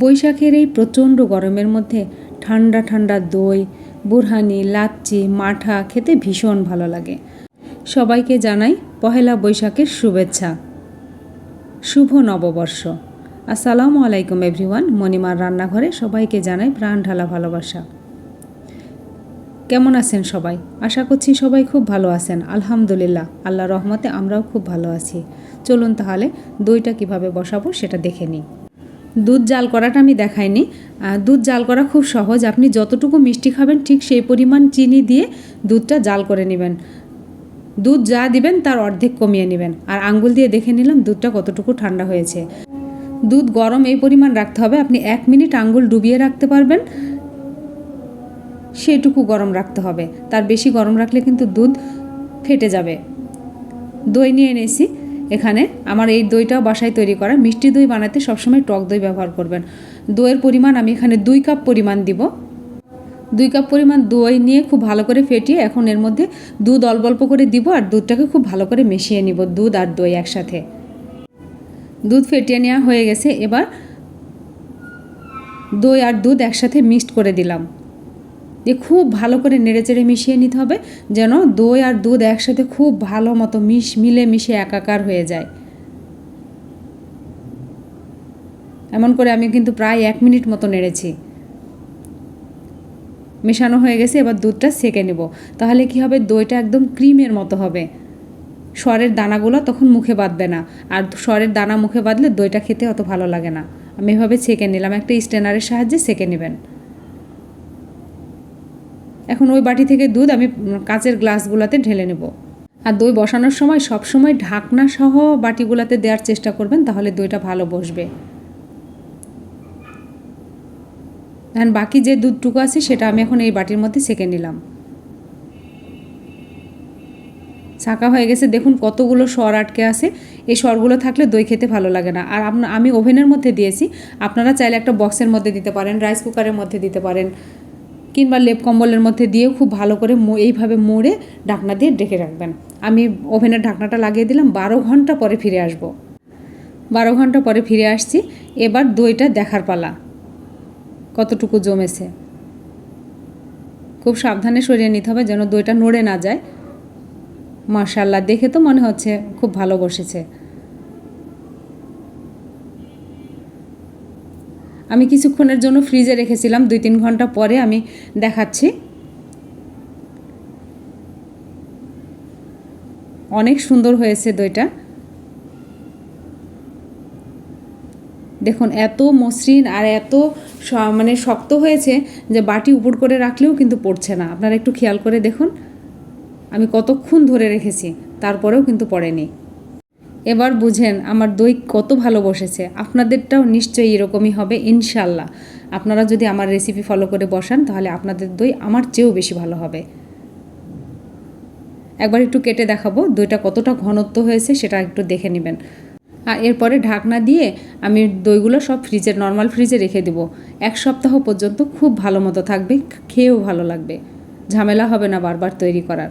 বৈশাখের এই প্রচণ্ড গরমের মধ্যে ঠান্ডা ঠান্ডা দই, বুরহানি, লাচ্চি, মাঠা খেতে ভীষণ ভালো লাগে। সবাইকে জানাই পহেলা বৈশাখের শুভেচ্ছা। শুভ নববর্ষ। আসসালামু আলাইকুম এভরিওয়ান, মণিমার রান্নাঘরে সবাইকে জানাই প্রাণ ঢালা ভালোবাসা। কেমন আছেন সবাই? আশা করছি সবাই খুব ভালো আছেন। আলহামদুলিল্লাহ আল্লাহ রহমতে আমরাও খুব ভালো আছি। চলুন তাহলে দইটা কীভাবে বসাবো সেটা দেখে নিই। দুধ জাল করাটা আমি দেখাইনি। দুধ জাল করা খুব সহজ। আপনি যতটুকু মিষ্টি খাবেন, ঠিক সেই পরিমাণ চিনি দিয়ে দুধটা জাল করে নেবেন। দুধ যা দিবেন, তার অর্ধেক কমিয়ে নেবেন। আর আঙ্গুল দিয়ে দেখে নিলাম দুধটা কতটুকু ঠান্ডা হয়েছে। দুধ গরম এই পরিমাণ রাখতে হবে। আপনি এক মিনিট আঙ্গুল ডুবিয়ে রাখতে পারবেন। সেটুকু গরম রাখতে হবে। তার বেশি গরম রাখলে কিন্তু দুধ ফেটে যাবে। দই নিয়ে এনেছি। এখানে আমার এই দইটাও বাসায় তৈরি করা। মিষ্টি দই বানাতে সবসময় টক দই ব্যবহার করবেন। দইয়ের পরিমাণ আমি এখানে দুই কাপ পরিমাণ দিব। দুই কাপ পরিমাণ দই নিয়ে খুব ভালো করে ফেটিয়ে এখন এর মধ্যে দুধ অল্প অল্প করে দিব আর দুধটাকে খুব ভালো করে মিশিয়ে নিব দুধ আর দই একসাথে। দুধ ফেটিয়ে নেওয়া হয়ে গেছে। এবার দই আর দুধ একসাথে মিক্সড করে দিলাম। দিয়ে খুব ভালো করে নেড়েচেড়ে মিশিয়ে নিতে হবে, যেন দই আর দুধ একসাথে খুব ভালো মতো মিশ, মিলে মিশে একাকার হয়ে যায়। এমন করে আমি কিন্তু প্রায় এক মিনিট মতো নেড়েছি। মেশানো হয়ে গেছে, এবার দুধটা সেকে নেব। তাহলে কি হবে? দইটা একদম ক্রিমের মতো হবে। স্বরের দানাগুলো তখন মুখে বাঁধবে না। আর স্বরের দানা মুখে বাঁধলে দইটা খেতে অত ভালো লাগে না। আমি এভাবে ছেঁকে নিলাম। একটা স্টেনারের সাহায্যে সেকে নেবেন। এখন ওই বাটি থেকে দুধ আমি কাঁচের গ্লাসগুলোতে ঢেলে নেব। আর দই বসানোর সময় সব সময় ঢাকনা সহ বাটিগুলোতে দেওয়ার চেষ্টা করবেন, তাহলে দইটা ভালো বসবে। এখন বাকি যে দুধটুকু আছে, সেটা আমি এখন এই বাটির মধ্যে সেকে নিলাম। ছাঁকা হয়ে গেছে, দেখুন কতগুলো স্বর আটকে আছে। এই স্বরগুলো থাকলে দই খেতে ভালো লাগে না। আর আমি ওভেনের মধ্যে দিয়েছি, আপনারা চাইলে একটা বক্সের মধ্যে দিতে পারেন, রাইস কুকারের মধ্যে দিতে পারেন। কিংবা লেপ কম্বলের মধ্যে দিয়েও খুব ভালো করে এইভাবে মুড়ে ঢাকনা দিয়ে ডেকে রাখবেন। আমি ওভেনের ঢাকনাটা লাগিয়ে দিলাম, বারো ঘণ্টা পরে ফিরে আসব। বারো ঘণ্টা পরে ফিরে আসছি, এবার দইটা দেখার পালা। কতটুকু জমেছে। খুব সাবধানে সরিয়ে নিতে হবে যেন দইটা নড়ে না যায়। মাশাল্লাহ দেখে তো মনে হচ্ছে খুব ভালো বসেছে। আমি কিছুক্ষণের জন্য ফ্রিজে রেখেছিলাম, দুই তিন ঘণ্টা পরে আমি দেখাচ্ছি। অনেক সুন্দর হয়েছে দইটা। দেখুন, এত মসৃণ আর এত মানে শক্ত হয়েছে যে বাটি উপর করে রাখলেও কিন্তু পড়ছে না। আপনারা একটু খেয়াল করে দেখুন। আমি কতক্ষণ ধরে রেখেছি, তারপরেও কিন্তু পড়েনি। এবার বুঝেন, আমার দই কত ভালো বসেছে আপনাদেরটাও নিশ্চয়ই এরকমই হবে, ইনশাল্লাহ। আপনারা যদি আমার রেসিপি ফলো করে বসান, তাহলে আপনাদের দই আমার চেয়েও বেশি ভালো হবে। একবার একটু কেটে দেখাবো, দইটা কতটা ঘনত্ব হয়েছে, সেটা একটু দেখে নেবেন। আর এরপরে ঢাকনা দিয়ে আমি দইগুলো সব ফ্রিজে নর্মাল ফ্রিজে রেখে দেবো। এক সপ্তাহ পর্যন্ত খুব ভালো মতো থাকবে, খেয়েও ভালো লাগবে। ঝামেলা হবে না বারবার তৈরি করার।